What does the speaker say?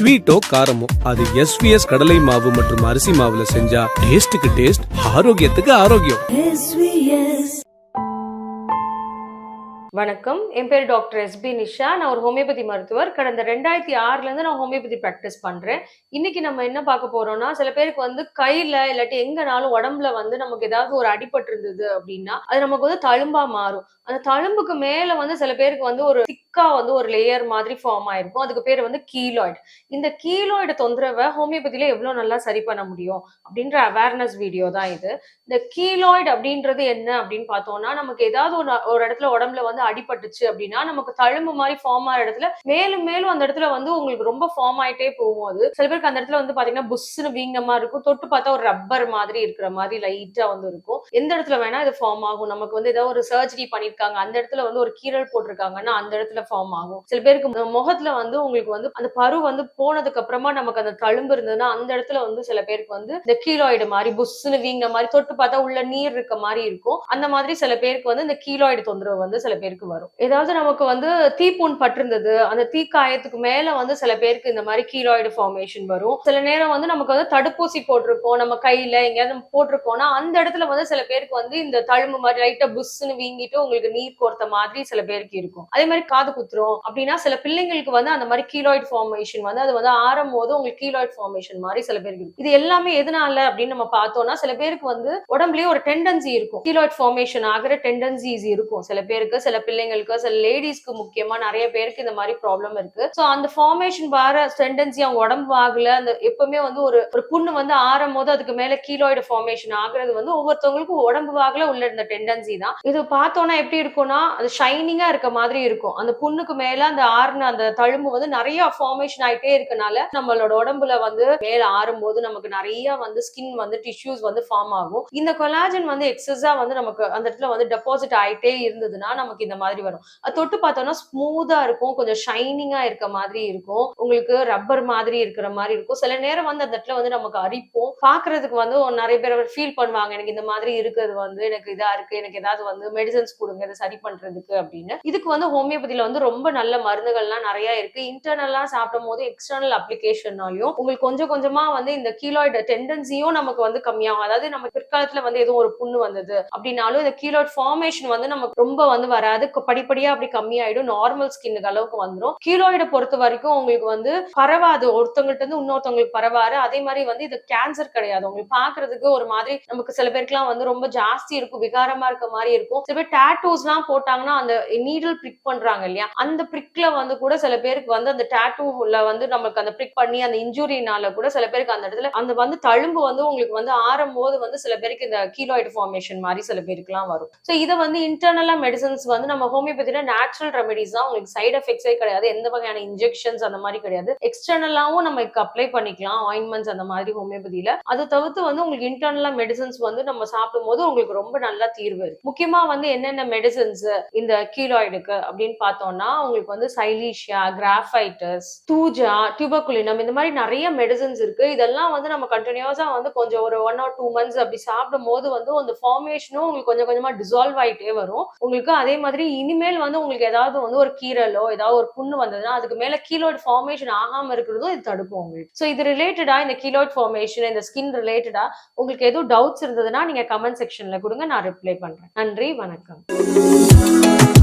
ஸ்வீட்டோ காரமோ அது எஸ்விஎஸ் கடலை மாவு மற்றும் அரிசி மாவுல செஞ்சா டேஸ்டுக்கு டேஸ்ட் ஆரோக்கியத்துக்கு ஆரோக்கியம். வணக்கம். என் பேர் டாக்டர் எஸ்பி நிஷா. நான் ஒரு ஹோமியோபதி மருத்துவர். கடந்த ரெண்டாயிரத்தி ஆறுல இருந்து நான் ஹோமியோபதி ப்ராக்டிஸ் பண்றேன். இன்னைக்கு நம்ம என்ன பார்க்க போறோம்னா சில பேருக்கு வந்து கையில இல்லாட்டி எங்கனாலும் உடம்புல வந்து நமக்கு ஏதாவது ஒரு அடிபட்டு இருந்தது அப்படின்னா அது நமக்கு வந்து தழும்பா மாறும். அந்த தழும்புக்கு மேல வந்து சில பேருக்கு வந்து ஒரு திக்கா வந்து ஒரு லேயர் மாதிரி ஃபார்ம் ஆயிருக்கும். அதுக்கு பேர் வந்து கீலாய்டு இந்த கீலாய்டு தொந்தரவை ஹோமியோபதியில எவ்வளவு நல்லா சரி பண்ண முடியும் அப்படின்ற அவேர்னஸ் வீடியோ தான் இது. இந்த கீலாய்டு அப்படின்றது என்ன அப்படின்னு பார்த்தோம்னா நமக்கு ஏதாவது ஒரு ஒரு இடத்துல உடம்புல வந்து அடிபட்டுச்சு அப்படின்னா நமக்கு தழும்பு மாதிரி ஃபார்ம் ஆகிற இடத்துல மேலும் மேலும் அந்த இடத்துல வந்து உங்களுக்கு ரொம்ப ஃபார்ம் ஆயிட்டே போகும் அது சில பேருக்கு அந்த இடத்துல வந்து பாத்தீங்கன்னா புஷ்னு வீங்கமா இருக்கும். தொட்டு பார்த்தா ஒரு ரப்பர் மாதிரி இருக்கிற மாதிரி லைட்டா வந்து இருக்கும். எந்த இடத்துல வேணா இது ஃபார்ம் ஆகும். நமக்கு வந்து ஏதாவது ஒரு சர்ஜரி பண்ணிருக்காங்க. அந்த இடத்துல வந்து ஒரு கீரல் போட்டிருக்காங்கன்னா அந்த இடத்துல ஃபார்ம் ஆகும். சில பேருக்கு முகத்துல வந்து உங்களுக்கு வந்து அந்த பரு வந்து போனதுக்கு அப்புறமா நமக்கு அந்த தழும்பு இருந்ததுன்னா அந்த இடத்துல வந்து சில பேருக்கு வந்து இந்த கீழாய்டு மாதிரி புஷ்னு வீங்க மாதிரி தொட்டு பார்த்தா உள்ள நீர் இருக்க மாதிரி இருக்கும். அந்த மாதிரி சில பேருக்கு வந்து இந்த கீழாய்டு தொந்தரவு வந்து சில பேருக்கு வரும். ஏதாவது நமக்கு வந்து தீப்புண் பட்டிருந்தது அந்த தீக்காயத்துக்கு மேல வந்து சில பேருக்கு இந்த மாதிரி கீழாய்டு ஃபார்மேஷன் வரும். சில நேரம் வந்து நமக்கு வந்து தடுப்பூசி போட்டிருக்கோம் நம்ம கையில எங்கேயாவது நம்ம போட்டிருக்கோம்னா அந்த இடத்துல வந்து சில பேருக்கு வந்து இந்த தழும்பு மாதிரி லைட்டா புஷ்னு வீங்கிட்டு உங்களுக்கு நீர் கோர்த்த மாதிரி சில பேருக்கு இருக்கும். அதே மாதிரி காது குத்துறோம் அப்படின்னா சில பிள்ளைங்களுக்கு வந்து அந்த மாதிரி கீலாய்டு ஃபார்மேஷன் வந்து அது வந்து ஆறும் போது உங்களுக்கு கீலாய்டு ஃபார்மேஷன் மாதிரி சில பேருக்கு இருக்கு இது எல்லாமே எதனால அப்படின்னு நம்ம பார்த்தோம்னா சில பேருக்கு வந்து உடம்புலயே ஒரு டெண்டன்சி இருக்கும். கீலாய்டு ஃபார்மேஷன் ஆகிற டெண்டன்சிஸ் இருக்கும். சில பேருக்கு சில பிள்ளைங்களுக்கு சில லேடிஸ்க்கு முக்கியமா நிறைய பேருக்கு இந்த மாதிரி ப்ராப்ளம் இருக்கு. ஸோ அந்த ஃபார்மேஷன் வர டெண்டன்சி அவங்க உடம்பு ஆகல அந்த எப்பவுமே வந்து ஒரு ஒரு புண்ணு வந்து ஆறும் போது அதுக்கு மேல கீலாய்டு ஃபார்மேஷன் ஆகுறது வந்து ஒவ்வொருத்தவங்களுக்கும் உடம்பு ஆகல உள்ள இந்த டெண்டன்சி தான். இது பார்த்தோம்னா எப்படி இருக்கும்னா அது ஷைனிங்கா இருக்க மாதிரி இருக்கும். அந்த புண்ணுக்கு மேல அந்த ஆறுன அந்த தழும்பு வந்து நிறைய ஃபார்மேஷன் ஆயிட்டே இருக்கனால நம்மளோட உடம்புல வந்து மேல ஆறும் போது நமக்கு நிறைய வந்து ஸ்கின் வந்து டிஷ்யூஸ் வந்து ஃபார்ம் ஆகும். இந்த கொலாஜன் வந்து எக்ஸஸா வந்து நமக்கு அந்த இடத்துல வந்து டெபாசிட் ஆயிட்டே இருந்ததுன்னா நமக்கு இந்த மாதிரி வரும். அது தொட்டு பார்த்தோம்னா ஸ்மூதா இருக்கும் கொஞ்சம் ஷைனிங்கா இருக்க மாதிரி இருக்கும். உங்களுக்கு ரப்பர் மாதிரி இருக்கிற மாதிரி இருக்கும். சில நேரம் வந்து அந்த இடத்துல வந்து நமக்கு அரிப்போம். பாக்குறதுக்கு வந்து ஒரு நிறைய பேர் ஃபீல் பண்ணுவாங்க எனக்கு இந்த மாதிரி இருக்கிறது வந்து எனக்கு இதா இருக்கு எனக்கு ஏதாவது வந்து மெடிசன்ஸ் கொடுங்க இதை சரி பண்றதுக்கு அப்படின்னு. இதுக்கு வந்து ஹோமியோபதியில வந்து ரொம்ப நல்ல மருந்துகள்லாம் நிறைய இருக்கு. இன்டர்னலா சாப்பிடும் போது எக்ஸ்டர்னல் அப்ளிகேஷன்னாலையும் உங்களுக்கு கொஞ்சம் கொஞ்சமா வந்து இந்த கீலாய்டு டெண்டன்சியும் நமக்கு வந்து கம்மியாகும். அதாவது நம்ம பிற்காலத்துல வந்து எதுவும் ஒரு புண்ணு வந்தது அப்படின்னாலும் இந்த கீலாய்ட் ஃபார்மேஷன் வந்து நமக்கு ரொம்ப வந்து வராது. படிப்படியா அப்படி கம்மியாயிடும். நார்மல் ஸ்கின்னுக்கு அளவுக்கு வந்துடும் கீலாய்டை பொறுத்த வரைக்கும் உங்களுக்கு வந்து பரவாது. ஒருத்தவங்கள்ட்ட இருந்து இன்னொருத்தவங்களுக்கு பரவாரு அதே மாதிரி வந்து இது கேன்சர் கிடையாது. உங்களுக்கு பாக்குறதுக்கு ஒரு மாதிரி நமக்கு சில பேருக்குலாம் வந்து ரொம்ப ஜாஸ்தி இருக்கும். விகாரமா இருக்க மாதிரி இருக்கும். சில பேர் டேட்டூஸ் எல்லாம் போட்டாங்கன்னா அந்த நீடில் பிக் பண்றாங்க இல்லையா? அந்த பிரிக்ல வந்து கூட சில பேருக்கு வந்து அந்த டேட்டூல வந்து நம்மளுக்கு அந்த பிரிக் பண்ணி அந்த இன்ஜுரினால கூட சில பேருக்கு அந்த இடத்துல அந்த வந்து தழும்பு வந்து உங்களுக்கு வந்து ஆறும் போது வந்து சில பேருக்கு இந்த கீலாய்டு ஃபார்மேஷன் மாதிரி சில பேருக்குலாம் வரும். ஸோ இதை வந்து இன்டர்னலா மெடிசன்ஸ் வந்து நம்ம ஹோமியோபதியில நேச்சுரல் ரெமெடிஸ் தான். உங்களுக்கு சைடு எஃபெக்ட்ஸே கிடையாது. எந்த வகையான இன்ஜெக்ஷன்ஸ் அந்த மாதிரி கிடையாது. எக்ஸ்டர்னலாவும் நம்ம அப்ளை பண்ணிக்கலாம். ஆயின்மெண்ட்ஸ் அந்த மாதிரி ஹோமியோபதியில அதை தவிர்த்து வந்து உங்களுக்கு இன்டர்னலா மெடிசன்ஸ் வந்து நம்ம சாப்பிடும் போது உங்களுக்கு ரொம்ப நல்லா தீர்வு இருக்கு. முக்கியமா வந்து என்னென்ன மெடிசன்ஸ் இந்த கீலாய்டுக்கு அப்படின்னு பார்த்தோம்னா உங்களுக்கு வந்து சைலீஷியா கிராஃபைட்டஸ் தூஜா டியூபர்குலினம் இந்த மாதிரி நிறைய மெடிசன்ஸ் இருக்கு. இதெல்லாம் வந்து நம்ம கண்டினியூஸா வந்து கொஞ்சம் ஒரு ஒன் ஆர் டூ மந்த்ஸ் அப்படி சாப்பிடும் போது வந்து அந்த ஃபார்மேஷனும் உங்களுக்கு கொஞ்சம் கொஞ்சமா டிசால்வ் ஆயிட்டே வரும். உங்களுக்கு அதே மாதிரி இனிமேல் வந்து உங்களுக்கு ஏதாவது வந்து ஒரு கீரலோ ஏதாவது ஒரு புண்ணு வந்ததுன்னா அதுக்கு மேல கீலோட் ஃபார்மேஷன் ஆகாம இருக்கிறதும் இது தடுக்கும் உங்களுக்கு. ஸோ இது ரிலேட்டடா இந்த கீலோய்டு ஃபார்மேஷன் இந்த ஸ்கின் ரிலேட்டடா உங்களுக்கு எதுவும் டவுட்ஸ் இருந்ததுன்னா நீங்க கமெண்ட் செக்ஷன்ல கொடுங்க. நான் ரிப்ளை பண்றேன். நன்றி வணக்கம்.